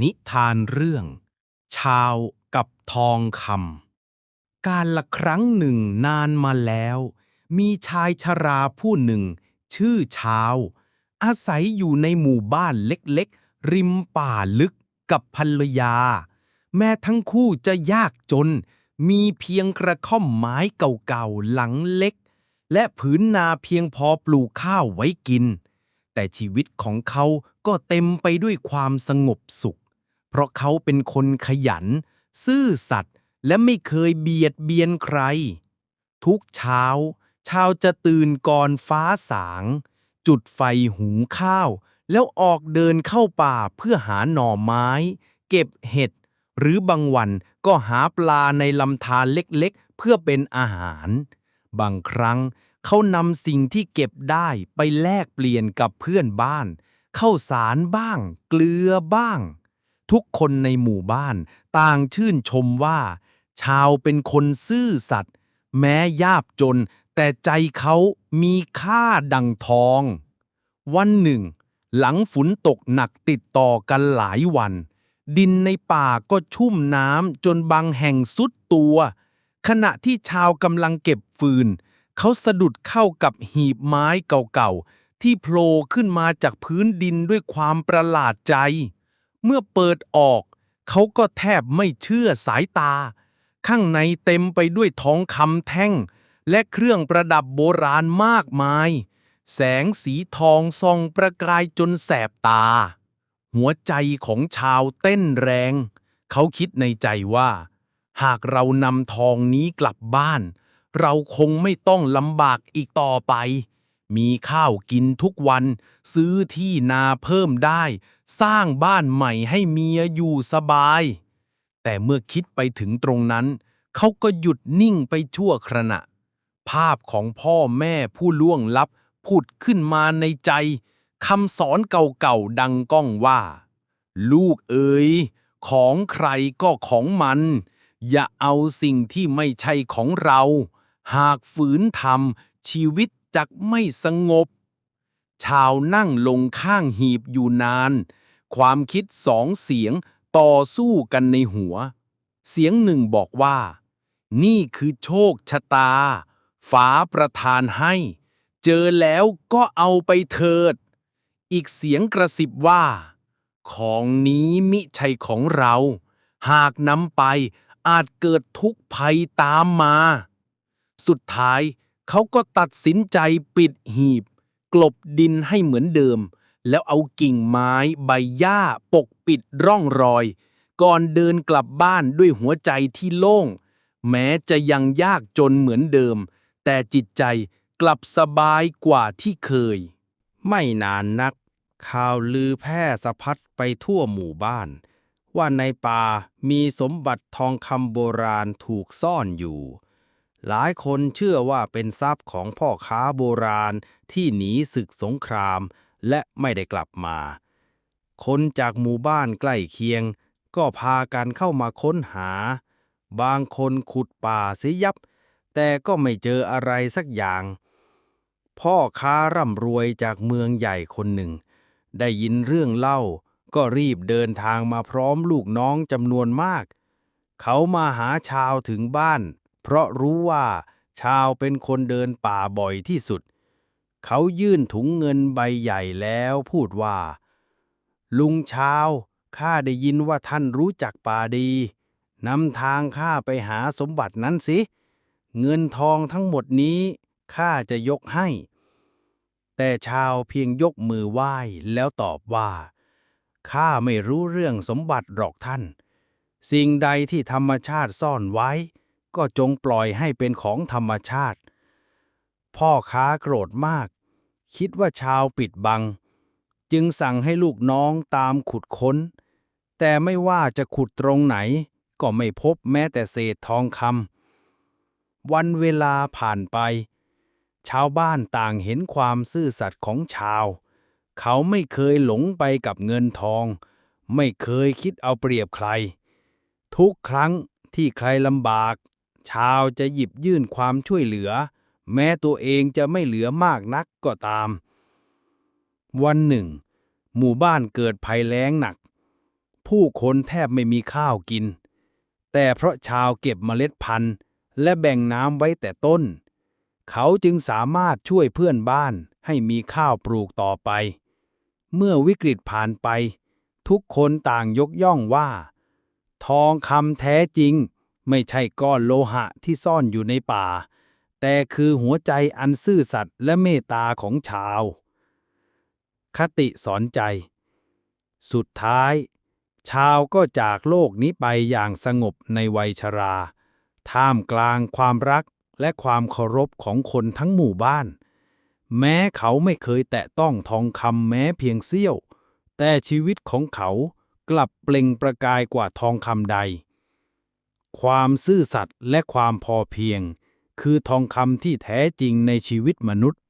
นิทานเรื่อง ชาวกับทองคำการละครั้งหนึ่งนานมาแล้ว มีชายชราผู้หนึ่ง ชื่อชาว อาศัยอยู่ในหมู่บ้านเล็กๆ ริมป่าลึกกับภรรยา แม้ทั้งคู่จะยากจน มีเพียงกระท่อมไม้เก่าๆ หลังเล็ก และผืนนาเพียงพอปลูกข้าวไว้กินแต่ชีวิตของเขาก็เต็มไปด้วยความสงบสุข เพราะเขาเป็นคนขยัน ซื่อสัตย์และไม่เคยเบียดเบียนใคร ทุกเช้า ชาวจะตื่นก่อนฟ้าสาง จุดไฟหุงข้าว แล้วออกเดินเข้าป่าเพื่อหาหน่อไม้ เก็บเห็ด หรือบางวันก็หาปลาในลำธารเล็กๆ เพื่อเป็นอาหาร บางครั้งเขานำสิ่งที่เก็บได้ไปแลกเปลี่ยนกับเพื่อนบ้าน เข้าสารบ้าง เกลือบ้าง ทุกคนในหมู่บ้าน ต่างชื่นชมว่า ชาวเป็นคนซื่อสัตย์แม้ยาบจน แต่ใจเขามีค่าดังทอง วันหนึ่ง หลังฝนตกหนักติดต่อกันหลายวัน ดินในป่าก็ชุ่มน้ำจนบางแห่งสุดตัว ขณะที่ชาวกำลังเก็บฟืน เขาสะดุดเข้ากับหีบไม้เก่าๆที่โผล่ขึ้นมาจากพื้นดินด้วยความประหลาดใจ เมื่อเปิดออก เขาก็แทบไม่เชื่อสายตา ข้างในเต็มไปด้วยทองคำแท่ง และเครื่องประดับโบราณมากมาย แสงสีทองส่องประกายจนแสบตา หัวใจของชาวเต้นแรง เขาคิดในใจว่า หากเรานำทองนี้กลับบ้าน เราคงไม่ต้องลำบากอีกต่อไป มีข้าวกินทุกวัน ซื้อที่นาเพิ่มได้ สร้างบ้านใหม่ให้เมียอยู่สบาย แต่เมื่อคิดไปถึงตรงนั้น เขาก็หยุดนิ่งไปชั่วขณะ ภาพของพ่อแม่ผู้ล่วงลับผุดขึ้นมาในใจคำสอนเก่าๆดังก้องว่า ลูกเอ๋ยของใครก็ของมัน อย่าเอาสิ่งที่ไม่ใช่ของเรา หากฝืนทำชีวิต จักไม่สงบ ชาวนั่งลงข้างหีบอยู่นาน ความคิดสองเสียงต่อสู้กันในหัว เสียงหนึ่งบอกว่า นี่คือโชคชะตาฟ้าประทานให้ เจอแล้วก็เอาไปเถิด อีกเสียงกระซิบว่า ของนี้มิใช่ของเรา หากนำไปอาจเกิดทุกข์ภัยตามมา สุดท้าย เขาก็ตัดสินใจปิดหีบ กลบดินให้เหมือนเดิม แล้วเอากิ่งไม้ใบหญ้าปกปิดร่องรอย ก่อนเดินกลับบ้านด้วยหัวใจที่โล่ง แม้จะยังยากจนเหมือนเดิม แต่จิตใจกลับสบายกว่าที่เคย ไม่นานนัก ข่าวลือแพร่สะพัดไปทั่วหมู่บ้าน ว่าในป่ามีสมบัติทองคำโบราณถูกซ่อนอยู่ หลายคนเชื่อว่าเป็นทรัพย์ของพ่อค้าโบราณที่หนีศึกสงคราม และไม่ได้กลับมา คนจากหมู่บ้านใกล้เคียง ก็พากันเข้ามาค้นหา บางคนขุดป่าเสียยับ แต่ก็ไม่เจออะไรสักอย่าง พ่อค้าร่ำรวยจากเมืองใหญ่คนหนึ่ง ได้ยินเรื่องเล่า ก็รีบเดินทางมาพร้อมลูกน้องจำนวนมาก เขามาหาชาวถึงบ้าน เพราะรู้ว่าชาวเป็นคนเดินป่าบ่อยที่สุด เขายื่นถุงเงินใบใหญ่แล้วพูดว่า ลุงชาวข้าได้ยินว่าท่านรู้จักป่าดีนำทางข้าไปหาสมบัตินั้นสิ เงินทองทั้งหมดนี้ข้าจะยกให้ แต่ชาวเพียงยกมือไหว้แล้วตอบว่าข้าไม่รู้เรื่องสมบัติหรอกท่าน สิ่งใดที่ธรรมชาติซ่อนไว้ ก็จงปล่อยให้เป็นของธรรมชาติ พ่อค้าโกรธมาก คิดว่าชาวปิดบัง จึงสั่งให้ลูกน้องตามขุดค้น แต่ไม่ว่าจะขุดตรงไหน ก็ไม่พบแม้แต่เศษทองคำวันเวลาผ่านไป ชาวบ้านต่างเห็นความซื่อสัตย์ของชาว เขาไม่เคยหลงไปกับเงินทอง ไม่เคยคิดเอาเปรียบใคร ทุกครั้งที่ใครลำบาก ชาวจะหยิบยื่นความช่วยเหลือ แม้ตัวเองจะไม่เหลือมากนักก็ตาม วันหนึ่ง หมู่บ้านเกิดภัยแล้งหนัก ผู้คนแทบไม่มีข้าวกิน แต่เพราะชาวเก็บเมล็ดพันธุ์ และแบ่งน้ำไว้แต่ต้น เขาจึงสามารถช่วยเพื่อนบ้านให้มีข้าวปลูกต่อไป เมื่อวิกฤตผ่านไป ทุกคนต่างยกย่องว่า ทองคำแท้จริง ไม่ใช่ก้อนโลหะที่ซ่อนอยู่ในป่า แต่คือหัวใจอันซื่อสัตย์และเมตตาของชาว คติสอนใจ สุดท้าย ชาวก็จากโลกนี้ไปอย่างสงบในวัยชรา ท่ามกลางความรักและความเคารพของคนทั้งหมู่บ้าน แม้เขาไม่เคยแตะต้องทองคำแม้เพียงเสี้ยว แต่ชีวิตของเขากลับเปล่งประกายกว่าทองคำใด ความซื่อสัตย์และความพอเพียง คือทองคำที่แท้จริงในชีวิตมนุษย์